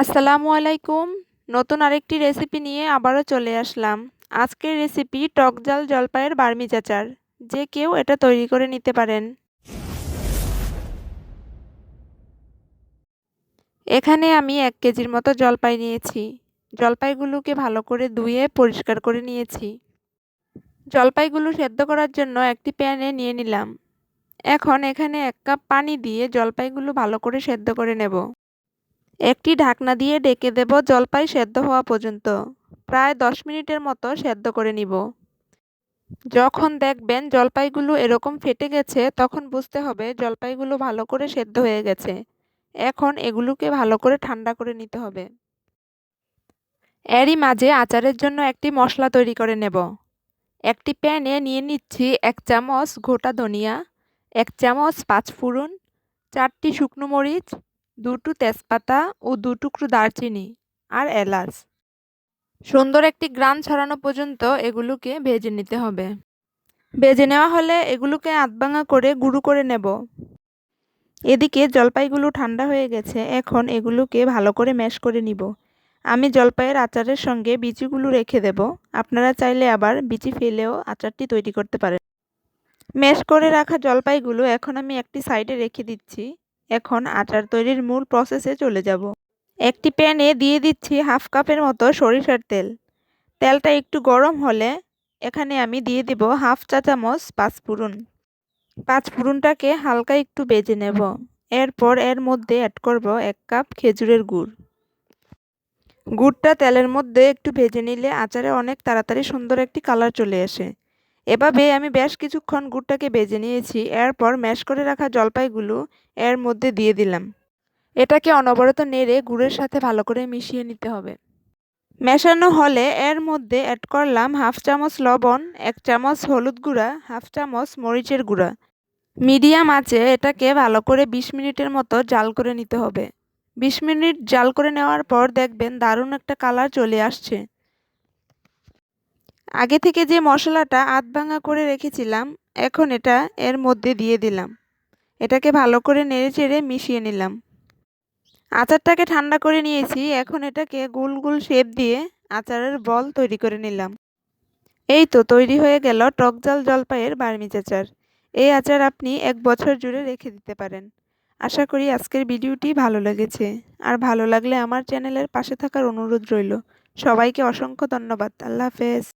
আসসালামু আলাইকুম। নতুন আরেকটি রেসিপি নিয়ে আবারও চলে আসলাম। আজকের রেসিপি টক জাল জলপাইয়ের বার্মিজ আচার যে কেউ এটা তৈরি করে নিতে পারেন। এখানে আমি এক কেজির মতো জলপাই নিয়েছি। জলপাইগুলোকে ভালো করে ধুয়ে পরিষ্কার করে নিয়েছি। জলপাইগুলো সেদ্ধ করার জন্য একটি প্যানে নিয়ে নিলাম। এখন এখানে এক কাপ পানি দিয়ে জলপাইগুলো ভালো করে সেদ্ধ করে নেব। একটি ঢাকনা দিয়ে ডেকে দেব জলপাই সেদ্ধ হওয়া পর্যন্ত। প্রায় দশ মিনিটের মতো সেদ্ধ করে নিব। যখন দেখবেন জলপাইগুলো এরকম ফেটে গেছে, তখন বুঝতে হবে জলপাইগুলো ভালো করে সেদ্ধ হয়ে গেছে। এখন এগুলোকে ভালো করে ঠান্ডা করে নিতে হবে। এরই মাঝে আচারের জন্য একটি মশলা তৈরি করে নেব। একটি প্যানে নিয়ে নিচ্ছি এক চামচ গোটা ধনিয়া, এক চামচ পাঁচফোড়ন, চারটি শুকনো মরিচ দুটো তেজপাতা ও দু টুকরো দারচিনি আর এলাচ। সুন্দর একটি গ্রান ছড়ানো পর্যন্ত এগুলোকে ভেজে নিতে হবে। ভেজে নেওয়া হলে এগুলোকে আধভাঙা করে গুঁড়ো করে নেব। এদিকে জলপাইগুলো ঠান্ডা হয়ে গেছে, এখন এগুলোকে ভালো করে ম্যাশ করে নিব। আমি জলপাইয়ের আচারের সঙ্গে বিচিগুলো রেখে দেব। আপনারা চাইলে আবার বিচি ফেলেও আচারটি তৈরি করতে পারেন। ম্যাশ করে রাখা জলপাইগুলো এখন আমি একটি সাইডে রেখে দিচ্ছি। এখন আচার তৈরির মূল প্রসেসে চলে যাব। একটি প্যানে দিয়ে দিচ্ছি হাফ কাপের মতো সরিষার তেল। তেলটা একটু গরম হলে এখানে আমি দিয়ে দেব হাফ চা চামচ পাঁচফোড়ন পাঁচফোড়নটাকে হালকা একটু বেজে নেব। এরপর এর মধ্যে অ্যাড করব এক কাপ খেজুরের গুড়। গুড়টা তেলের মধ্যে একটু ভেজে নিলে আচারে অনেক তাড়াতাড়ি সুন্দর একটি কালার চলে আসে। এভাবে আমি বেশ কিছুক্ষণ গুড়টাকে বেজে নিয়েছি, এরপর ম্যাশ করে রাখা জলপাইগুলো এর মধ্যে দিয়ে দিলাম। এটাকে অনবরত নেড়ে গুড়ের সাথে ভালো করে মিশিয়ে নিতে হবে। মেশানো হলে এর মধ্যে অ্যাড করলাম হাফ চামচ লবণ, এক চামচ হলুদ গুঁড়া, হাফ চামচ মরিচের গুঁড়া। মিডিয়াম আঁচে এটাকে ভালো করে ২০ মিনিটের মতো জাল করে নিতে হবে। ২০ মিনিট জাল করে নেওয়ার পর দেখবেন দারুণ একটা কালার চলে আসছে। আগে থেকে যে মশলাটা আধ ভাঙা করে রেখেছিলাম, এখন এটা এর মধ্যে দিয়ে দিলাম। এটাকে ভালো করে নেড়ে চেড়ে মিশিয়ে নিলাম। আচারটাকে ঠান্ডা করে নিয়েছি, এখন এটাকে গোল গোল শেপ দিয়ে আচারের বল তৈরি করে নিলাম। এই তো তৈরি হয়ে গেল টক জাল জলপাইয়ের বার্মিজ আচার। এই আচার আপনি এক বছর জুড়ে রেখে দিতে পারেন। আশা করি আজকের ভিডিওটি ভালো লেগেছে। আর ভালো লাগলে আমার চ্যানেলের পাশে থাকার অনুরোধ রইল। সবাইকে অসংখ্য ধন্যবাদ। আল্লাহ হাফেজ।